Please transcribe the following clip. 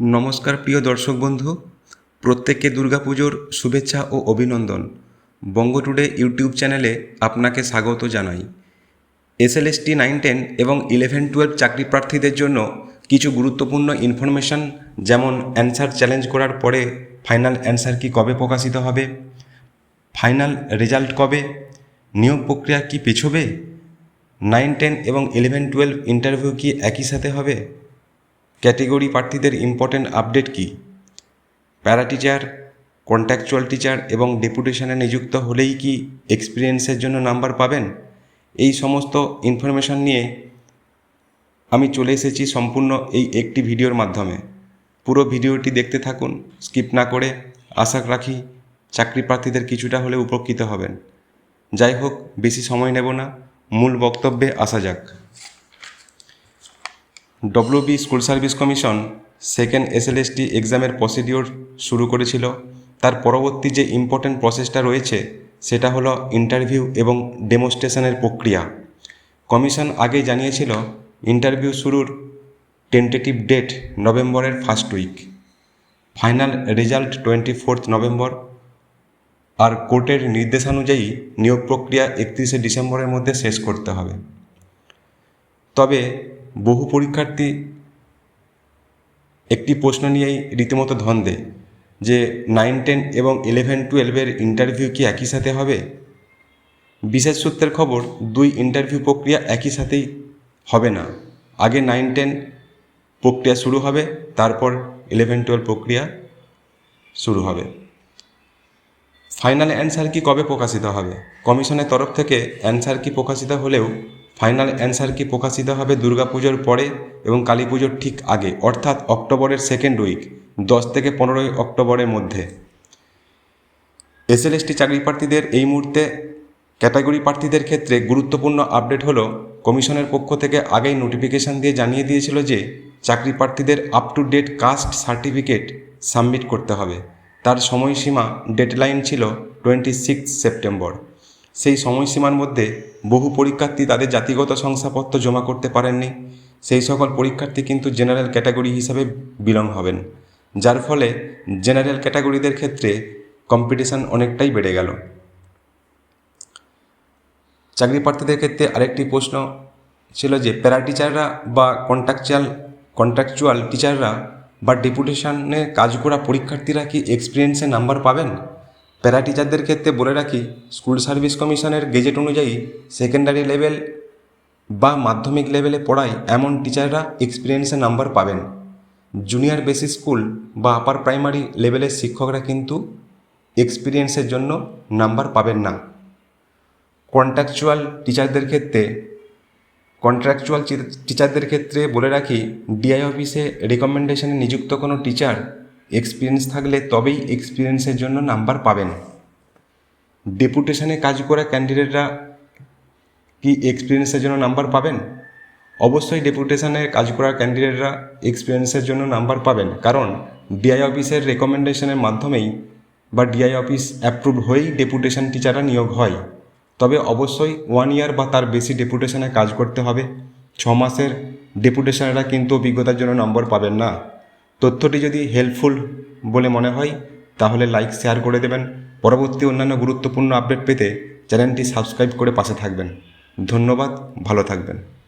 নমস্কার প্রিয় দর্শক বন্ধু, প্রত্যেককে দুর্গাপুজোর শুভেচ্ছা ও অভিনন্দন। বঙ্গ টুডে ইউটিউব চ্যানেলে আপনাকে স্বাগত জানাই। এসএলএসটি নাইন টেন এবং ইলেভেন টুয়েলভ চাকরি প্রার্থীদের জন্য কিছু গুরুত্বপূর্ণ ইনফরমেশন, যেমন অ্যান্সার চ্যালেঞ্জ করার পরে ফাইনাল অ্যান্সার কি কবে প্রকাশিত হবে, ফাইনাল রেজাল্ট কবে, নিয়োগ প্রক্রিয়া কি পেছবে, নাইন টেন এবং ইলেভেন টুয়েলভ ইন্টারভিউ কি একই সাথে হবে ক্যাটেগরি প্রার্থীদের ইম্পর্টেন্ট আপডেট কি? প্যারা টিচার কন্ট্রাকচুয়াল টিচার এবং ডেপুটেশনে নিযুক্ত হলেই কি এক্সপিরিয়েন্সের জন্য নাম্বার পাবেন? এই সমস্ত ইনফরমেশন নিয়ে আমি চলে এসেছি সম্পূর্ণ এই একটি ভিডিওর মাধ্যমে। পুরো ভিডিওটি দেখতে থাকুন স্কিপ না করে আশা রাখি চাকরি প্রার্থীদের কিছুটা হলে উপকৃত হবেন। যাই হোক, বেশি সময় নেব না, মূল বক্তব্যে আসা যাক। WB school service commission second SLST এক্সামের প্রসিডিওর শুরু করেছিল। তার পরবর্তী যে ইম্পর্ট্যান্ট প্রসেসটা রয়েছে, সেটা হলো ইন্টারভিউ এবং ডেমোস্ট্রেশনের প্রক্রিয়া। কমিশন আগেই জানিয়েছিল ইন্টারভিউ শুরুর টেন্টেটিভ ডেট নভেম্বরের first week final result twenty fourth November. আর কোর্টের নির্দেশানুযায়ী নিয়োগ প্রক্রিয়া একত্রিশে ডিসেম্বরের মধ্যে শেষ করতে হবে। তবে বহু পরীক্ষার্থী একটি প্রশ্ন নিয়েই রীতিমতো ধন্দে যে নাইন, টেন এবং ইলেভেন, টুয়েলভের ইন্টারভিউ কি একই সাথে হবে? বিশেষ সূত্রের খবর, দুই ইন্টারভিউ প্রক্রিয়া একই সাথেই হবে না। আগে নাইন, টেন প্রক্রিয়া শুরু হবে, তারপর ইলেভেন, টুয়েলভ প্রক্রিয়া শুরু হবে। ফাইনাল অ্যান্সার কি কবে প্রকাশিত হবে? কমিশনের তরফ থেকে অ্যান্সার কি প্রকাশিত হলেও ফাইনাল অ্যান্সার কি প্রকাশিত হবে দুর্গাপুজোর পরে এবং কালী পুজোর ঠিক আগে, অর্থাৎ অক্টোবরের সেকেন্ড উইক দশ থেকে পনেরোই অক্টোবরের মধ্যে? এসএলএসটি চাকরি প্রার্থীদের এই মুহূর্তে ক্যাটাগরি প্রার্থীদের ক্ষেত্রে গুরুত্বপূর্ণ আপডেট হলো, কমিশনের পক্ষ থেকে আগেই নোটিফিকেশান দিয়ে জানিয়ে দিয়েছিল যে, চাকরি প্রার্থীদের up to date caste certificate submit করতে হবে। তার সময়সীমা ডেডলাইন ছিল টোয়েন্টি সিক্স সেপ্টেম্বর সেই সময়সীমার মধ্যে বহু পরীক্ষার্থী তাদের জাতিগত শংসাপত্র জমা করতে পারেননি। সেই সকল পরীক্ষার্থী কিন্তু জেনারেল ক্যাটাগরি হিসাবে বিলং হবেন, যার ফলে জেনারেল ক্যাটাগরিদের ক্ষেত্রে কম্পিটিশান অনেকটাই বেড়ে গেল। চাকরি প্রার্থীদের ক্ষেত্রে আরেকটি প্রশ্ন ছিল যে প্যারা টিচাররা বা কন্ট্রাকচুয়াল কন্ট্রাকচুয়াল টিচাররা বা ডেপুটেশনে কাজ করা পরীক্ষার্থীরা কি এক্সপিরিয়েন্সে নাম্বার পাবেন? প্যারা টিচারদের ক্ষেত্রে বলে রাখি, স্কুল সার্ভিস কমিশনের গেজেট অনুযায়ী সেকেন্ডারি লেভেল বা মাধ্যমিক লেভেলে পড়ায় এমন টিচাররা এক্সপিরিয়েন্সে নাম্বার পাবেন। জুনিয়র বেসিক স্কুল বা আপার প্রাইমারি লেভেলের শিক্ষকরা কিন্তু এক্সপিরিয়েন্সের জন্য নাম্বার পাবেন না। কন্ট্রাকচুয়াল টিচারদের ক্ষেত্রে, কন্ট্রাকচুয়াল টিচারদের ক্ষেত্রে বলে রাখি, ডিআই অফিসে রেকমেন্ডেশনে নিযুক্ত কোনো টিচার এক্সপিরিয়েন্স থাকলে তবেই এক্সপিরিয়েন্সের জন্য নাম্বার পাবেন। ডেপুটেশনে কাজ করা ক্যান্ডিডেটরা কি এক্সপিরিয়েন্সের জন্য নাম্বার পাবেন? অবশ্যই ডেপুটেশনে কাজ করা ক্যান্ডিডেটরা এক্সপিরিয়েন্সের জন্য নাম্বার পাবেন। কারণ ডিআই অফিসের রেকমেন্ডেশনের মাধ্যমেই বা ডিআই অফিস অ্যাপ্রুভ হয়েই ডেপুটেশন টিচাররা নিয়োগ হয়। তবে অবশ্যই ওয়ান ইয়ার বা তার বেশি ডেপুটেশনে কাজ করতে হবে। ছ মাসের ডেপুটেশনেরা কিন্তু অভিজ্ঞতার জন্য নম্বর পাবেন না। তথ্যটি যদি হেল্পফুল বলে মনে হয়, তাহলে লাইক শেয়ার করে দেবেন। পরবর্তী অন্যান্য গুরুত্বপূর্ণ আপডেট পেতে চ্যানেলটি সাবস্ক্রাইব করে পাশে থাকবেন। ধন্যবাদ, ভালো থাকবেন।